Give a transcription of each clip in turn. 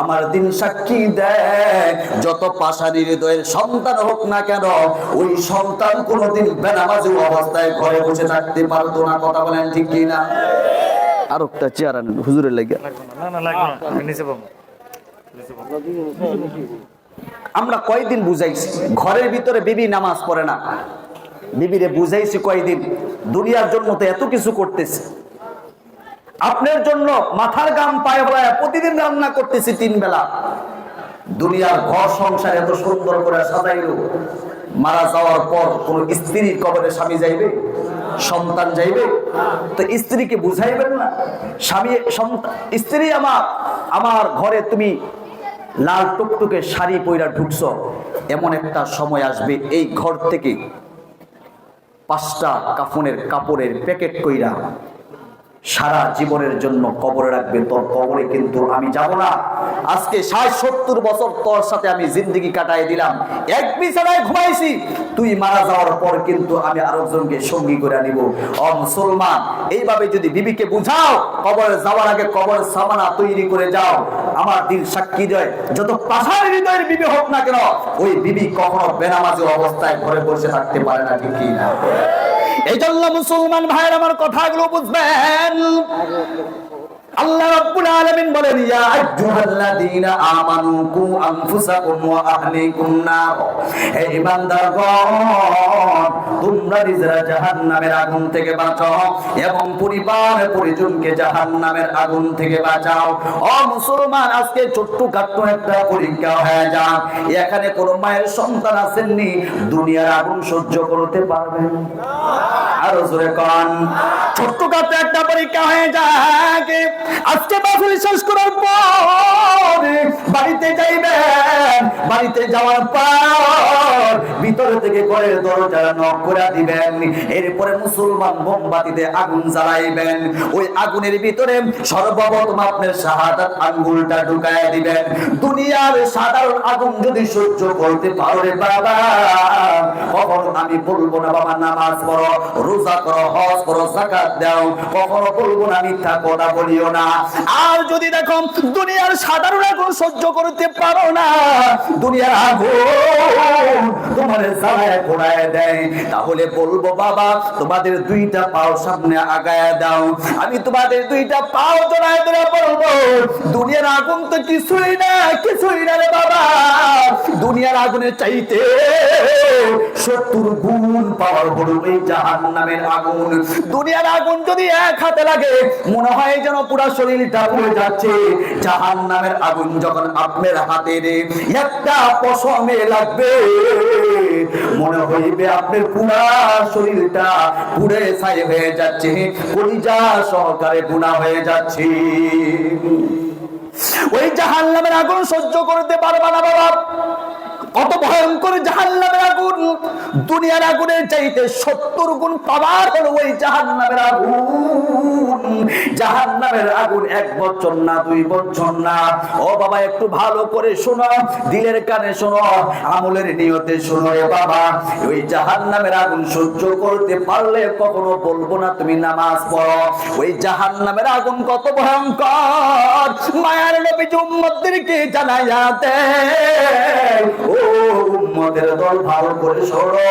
আমার দিন সাক্ষী দেয়। যত পাশারি হৃদয়ের সন্তান হোক না কেন ওই সন্তান কোনোদিন বেনামাজি অবস্থায় ঘরে বসে থাকতে পারতো না। কথা বলেন ঠিক কি না? আর একটা চেয়ার আনেন হুজুরের লাগে। আমরা কয়দিন বুঝাইছি ঘরের ভিতরে বিবি নামাজ পড়ে না। বিবিরে বুঝাইছি কয়দিন দুনিয়ার জন্য তো এত কিছু করতেছি। আপনার জন্য মাথার গাম পায়ে বলায় প্রতিদিন রান্না করতেছি তিন বেলা। দুনিয়ার ঘর সংসার এত সুন্দর করে সাজাইল। মারা যাওয়ার পর কোন স্ত্রীর কবরে স্বামী যাইবে? সন্তান যাইবে? তো স্ত্রীকে বুঝাইবেন না। স্বামী স্ত্রী আমার আমার ঘরে তুমি লাল টুকটুকে শাড়ি পইরা ঢুকছ। এমন একটা সময় আসবে এই ঘর থেকে পাঁচটা কাফনের কাপড়ের প্যাকেট কইরা সারা জীবনের জন্য কবরে রাখবে, তোর কবরে কিন্তু আমি যাব না। আজকে ষাট সত্তর বছর তোর সাথে আমি জিন্দগি কাটাই দিলাম। এক বিছানায় ঘুমাইছি, তুই মারা যাওয়ার পর কিন্তু আমি আরেকজনকে সঙ্গী করে নিব। ও মুসলমান, এইভাবে যদি বিবিকে বুঝাও, কবরে যাওয়ার আগে কবর সামানা তৈরি করে যাও। আমার দিন সাক্ষী দেয়, যত পাশার হৃদয়ের বিবি হোক না কেন, ওই বিবি কখনো বেনামাজি অবস্থায় ঘরে বসে থাকতে পারে না, ঠিক কি না? এই জন্য মুসলমান ভাইয়ের আমার কথাগুলো বুঝবেন। আল্লাহ রাব্বুল আলামিন বলেন, ইয়া আইয়ুহাল্লাযীনা আমানু কু আনফুসাকুম ওয়া আহলিকুম নার। হে ঈমানদারগণ তোমরা নিজেরা জাহান্নামের আগুন থেকে বাঁচাও এবং পরিবার পরিজনকে জাহান্নামের আগুন থেকে বাঁচাও। ও মুসলমান, আজকে ছোট্ট কাট্ট একটা পরীক্ষা হয়ে যাক। এখানে কোন মায়ের সন্তান আসেননি, দুনিয়ার আগুন সহ্য করতে পারবেন। আরও জোরে কন। ছোট্ট কাট্ট একটা পরীক্ষা হয়ে যাক। আজকে মাহফিল শেষ করার পর বাড়িতে যাইবেন। বাড়িতে যাওয়ার পর ভিতরে থেকে করে দিবেন। এরপরে মুসলমান মোমবাতিতে আগুন জ্বালাইবেন। ওই আগুনের ভিতরে সর্বপ্রথম আপনার শাহাদাত আঙ্গুলটা ঢুকায় দিবেন। দুনিয়ার সাধারণ আগুন যদি সহ্য করতে পারো রে বাবা, কখনো আমি বলব না, বাবা, নামাজ পড়ো, রোজা করো, হজ করো জাকাত দাও। কখনো বলব না, মিথ্যা কথা বলিও না। আর যদি দেখো দুনিয়ার সাধারণ আগুন সহ্য করতে পারো না, দুনিয়ার আগুন তোমার জ্বালায় পোড়ায় দেয়। তাহলে বলব, বাবা, তোমাদের দুইটা পাও সামনে আগায় দাও। আমি তোমাদের দুইটা পাও জড়ায় ধরে বলব। দুনিয়ার আগুন তো কিছুই না কিছুই না রে বাবা। দুনিয়ার আগুনের চাইতে সত্তর গুণ পাওয়ার বড় এই জাহান নামের আগুন। দুনিয়ার আগুন যদি এক হাতে লাগে, মনে হয় যেন পুরা শরীরটা পুড়ে যাচ্ছে। জাহান নামের আগুন যখন আপনার হাতে একটা পশমে লাগবে। মনে হইবে আপনার পুরা শরীরটা পুড়ে ছাই হয়ে যাচ্ছে, কলিজা সহকারে গুণা হয়ে যাচ্ছে। ওই জাহান নামের আগুন সহ্য করতে পারবা না বাবা। কত ভয়ঙ্কর জাহান নামের আগুন। দুনিয়ার আগুনের চাইতে সত্তর গুণ পাবার হলো ওই জাহান নামের আগুন জাহান নামের আগুন এক না, দুই না। ও বাবা, একটু ভালো করে শোনো, দিলের কানে শোনো, আমলের নিয়তে শোনো বাবা। ওই জাহান নামের আগুন সহ্য করতে পারলে কখনো বলব না তুমি নামাজ পড়ো। ওই জাহান নামের আগুন কত ভয়ঙ্কর, মায়ার নবী জানাইয়া দেয় ও দল, ভালো করে শোনো।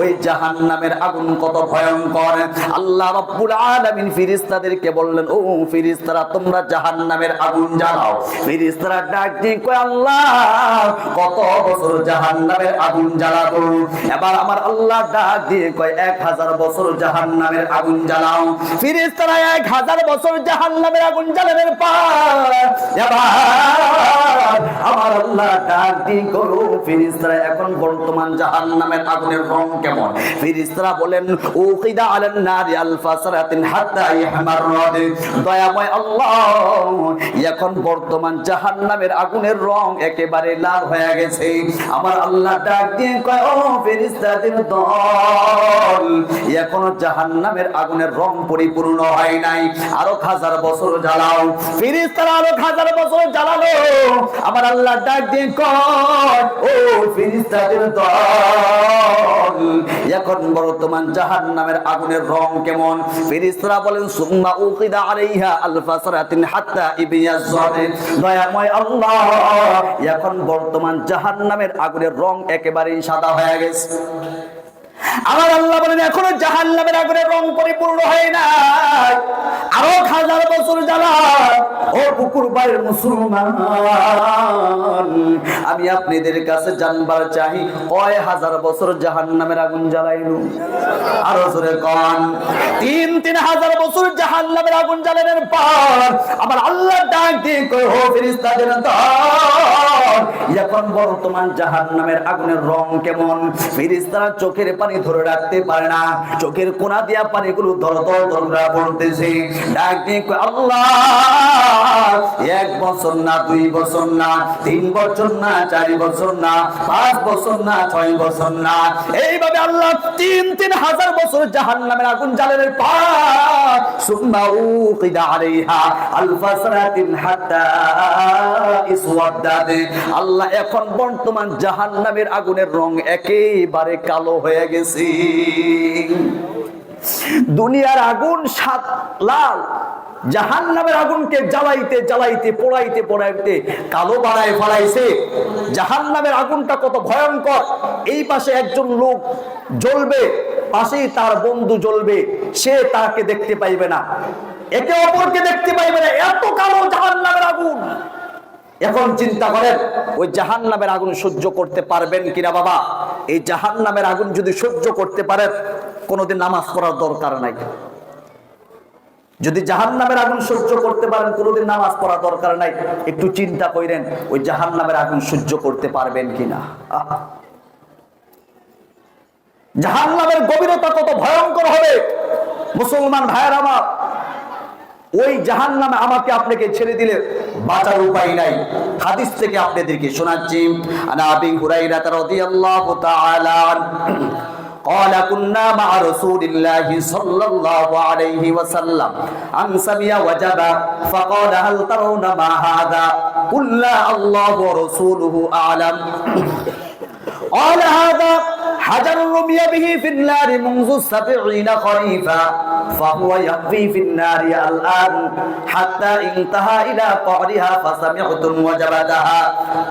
ওই জাহান্নামের আগুন কত ভয়ঙ্কর। আল্লাহ রাব্বুল আলামিন ফেরেশতাদেরকে বললেন, ও ফেরেশতারা তোমরা জাহান্নামের আগুন জ্বালাও। ফেরেশতারা ডাক দিয়ে আল্লাহ, কত বছর জাহান্নামের আগুন জ্বালাবো? এবার আমার আল্লাহ ডাক দিয়ে কয়, এক হাজার বছর জাহান্নামের আগুন জ্বালাও। ফেরেশতারা এক হাজার বছর জাহান্নামের আগুন জ্বালানোর পর এবার আমার আল্লাহ ডাক দিয়ে করো ফেরেশতারা এখন বর্তমান জাহান্নামের আগুনের রং কেমন? ফেরেশতারা বলেন ও কিদা আলান নারি আলফা সারাতিন এখন বর্তমান জাহান্নামের আগুনের রং একেবারে লাল হয়ে গেছে। আমার আল্লাহ ডাক দিয়ে কয় ফেরেশতাদের দল এখনও জাহান্নামের আগুনের রং পরিপূর্ণ হয় নাই। আরও হাজার বছর জ্বালাও। ফেরেশতারা আরও হাজার বছর জ্বালালো। আমার আল্লাহ ডাক দিয়ে কয়, ও ফিরিস্তাদের দল এখন বর্তমান জাহান্নামের আগুনের রং কেমন? ফিরিস্তারা বলেন, সুম্মা উকিদা আলাইহা আলফা সারাতিন হাত্তা ইবিয়াজ্জাতে দয়াময় আল্লাহ, এখন বর্তমান জাহান্নামের আগুনের রং একেবারেই সাদা হয়ে গেছে। আমার আল্লাহ বলেন, এখনও জাহান নামের আগুনের রং পরিপূর্ণ হয় নাই। আরও হাজার বছর জ্বালা ও পুকুর বাড়ির মুসলমান, আমি আপনাদের কাছে জানবার চাই, কয় হাজার বছর জাহান নামের আগুন জ্বালাইল? আরও জোরে কন। তিন তিন হাজার বছর জাহান নামের আগুন জ্বালানোর পর, আমার আল্লাহ ডাক দিয়ে কয় হো ফেরেশতাদের দল, এখন বর্তমান জাহান নামের আগুনের রং কেমন? ফিরিস্তারা চোখের পানি ধরে রাখতে পারে না। চোখের কোনা দিয়া পানিগুলো ধর ধর, ধরা পড়তেছে। এক বছর না, দুই বছর না, তিন বছর না, চারি বছর না, পাঁচ বছর না, ছয় বছর না। এইভাবে আল্লাহ তিন তিন হাজার বছর জাহান নামের আগুন হাত্তা ইসওয়াদ্দাত আল্লাহ এখন বর্তমান জাহান্নামের আগুনের রং একেবারে কালো হয়ে গেছে। দুনিয়ার আগুন সাত লাল জাহান নামের আগুনকে জ্বালাইতে জ্বালাইতে, পোড়াইতে পোড়াইতে কালো বাড়ায় ফলাইছে। জাহান নামের আগুনটা কত ভয়ঙ্কর। এই পাশে একজন লোক জ্বলবে, পাশেই তার বন্ধু জ্বলবে, সে তাকে দেখতে পাইবে না। একে অপরকে দেখতে পাইবে না। এত কালো জাহান নামের আগুন। এখন চিন্তা করেন, ওই জাহান নামের আগুন সহ্য করতে পারবেন কিনা বাবা? এই জাহান নামের আগুন যদি সহ্য করতে পারেন কোনোদিন নামাজ পড়ার দরকার নাই। যদি জাহান নামের আগুন সহ্য করতে পারেন, কোনোদিন নামাজ পড়া দরকার নাই। একটু চিন্তা করেন, ওই জাহান নামের আগুন সহ্য করতে পারবেন কিনা। জাহান নামের গভীরতা কত ভয়ঙ্কর হবে! মুসলমান ভাইয়ের আমার, ওই জাহান নামে আমাকে আপনাকে ছেড়ে দিলে বাঁচার উপায় নাই হাদিস থেকে আপনাদেরকে শোনাচ্ছি আনা আবি হুরাইরা রাদিয়াল্লাহু তাআলা قال كنا مع رسول الله صلى الله عليه وسلم عن سمي وجب فقال هل ترون ما هذا قلنا الله ورسوله أعلم قال هذا حجر رمي به في النار منذ سبعين خريفا فهو يقضي في النار الآن حتى انتهى إلى قعرها فسمعتم وجبتها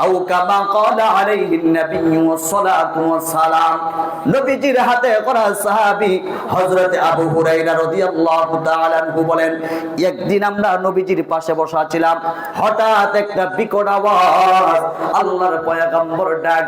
أو كما قال عليه النبي والصلاة والسلام নবীজির হাতে করা সাহাবী হযরত আবু হুরায়রা রাদিয়াল্লাহু তাআলা আনহু বলেন একদিন আমরা নবীজির পাশে বসা ছিলাম হঠাৎ একটা বিকট আওয়াজ আল্লাহর পয়গম্বর ডাক